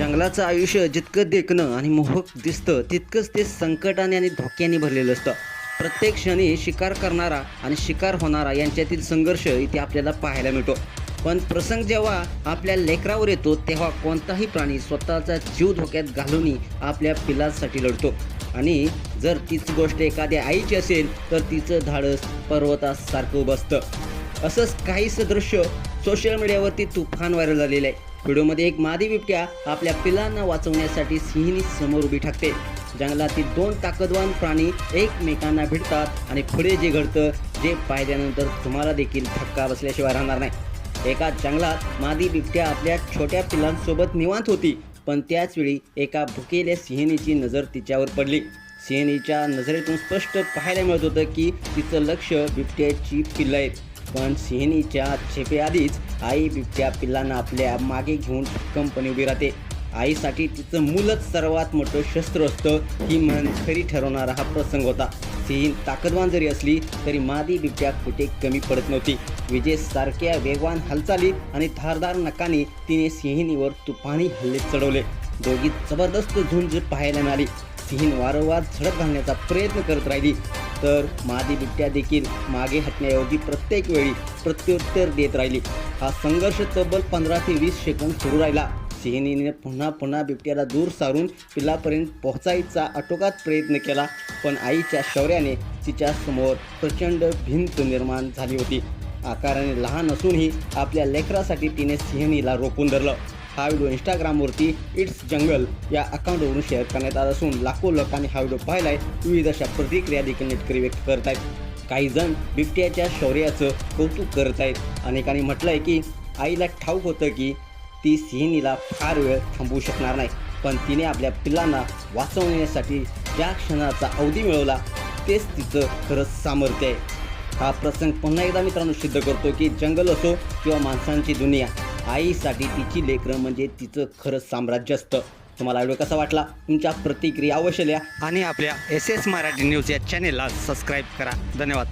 जंगलाचं आयुष्य जितकं देखणं आणि मोहक दिसतं तितकंच ते संकटाने आणि धोक्याने भरलेलं असतं. प्रत्येक क्षणी शिकार करणारा आणि शिकार होणारा यांच्यातील संघर्ष इथे आपल्याला पाहायला मिळतो. पण प्रसंग जेव्हा आपल्या लेकरावर येतो तेव्हा कोणताही प्राणी स्वतःचा जीव धोक्यात घालूनही आपल्या पिलासाठी लढतो. आणि जर तीच गोष्ट एखाद्या आईची असेल तर तिचं धाडस पर्वतासारखं बसतं. असंच काहीसं दृश्य सोशल मीडियावरती तुफान व्हायरल झालेलं आहे. व्हिडिओमध्ये एक मादी बिबट्या आपल्या पिलांना वाचवण्यासाठी सिंहिणी समोर उभी ठाकते. जंगलातील दोन ताकदवान प्राणी एकमेकांना भिडतात आणि पुढे जे घडतं जे पाहिल्यानंतर तुम्हाला देखील धक्का बसल्याशिवाय राहणार नाही. एका जंगलात मादी बिबट्या आपल्या छोट्या पिलांसोबत निवांत होती पण त्याचवेळी एका भुकेल्या सिंहिणीची नजर तिच्यावर पडली. सिंहिणीच्या नजरेतून स्पष्ट पाहायला मिळत होतं की तिचं लक्ष बिबट्याची पिल्लं आहेत. पण सिंहिणीच्या छेपेआधीच आई बिबट्या पिल्लांना आपल्या मागे घेऊन भक्कमपणे उभी राहते. आईसाठी तिचं मूलच सर्वात मोठं शस्त्र असतं. ही म्हण खरी ठरवणारा हा प्रसंग होता. सिंहीण ताकदवान जरी असली तरी मादी बिबट्या कुठे कमी पडत नव्हती. विजेसारख्या वेगवान हालचाली आणि धारदार नकाने तिने सिंहिणीवर तुफानी हल्ले चढवले. दोघी जबरदस्त झुंज पाहायला मिळाली. सिंह वारंवार झडप घालण्याचा प्रयत्न करत राहिली. तर मादी बिबट्या देखील मागे हटण्याऐवजी प्रत्येक वेळी प्रत्युत्तर देत राहिली. हा संघर्ष तब्बल पंधरा ते वीस सेकंद सुरू राहिला. सिंहिणीने पुन्हा पुन्हा बिबट्याला दूर सारून पिलापर्यंत पोहोचायचा आटोकात प्रयत्न केला पण आईच्या शौर्याने तिच्या समोर प्रचंड भिंत निर्माण झाली होती. आकाराने लहान असूनही आपल्या लेकरासाठी तिने सिंहिणीला रोखून धरलं. हा व्हिडिओ इंस्टाग्रामवरती इट्स जंगल या अकाउंटवरून शेअर करण्यात आला असून लाखो लोकांनी हा व्हिडिओ पाहिलाय. विविध अशा प्रतिक्रिया देखील नेटकरी व्यक्त करत आहेत काही जण बिबट्याच्या शौर्याचं कौतुक करत आहेत अनेकांनी म्हटलंय की आईला ठाऊक होतं की ती सिंहिणीला फार वेळ थांबवू शकणार नाही. पण तिने आपल्या पिल्लांना वाचवण्यासाठी ज्या क्षणाचा अवधी मिळवला तेच तिचं खरंच सामर्थ्य आहे. हा प्रसंग पुन्हा एकदा मित्रांनो सिद्ध करतो की जंगल असो किंवा माणसांची दुनिया आईसाठी तिची लेकरं म्हणजे तिचं खरंच साम्राज्य असतं. तुम्हाला व्हिडिओ कसा वाटला? तुमच्या प्रतिक्रिया अवश्य लिहा. आणि आपल्या एस एस मराठी न्यूज या चॅनेलला सबस्क्राईब करा. धन्यवाद.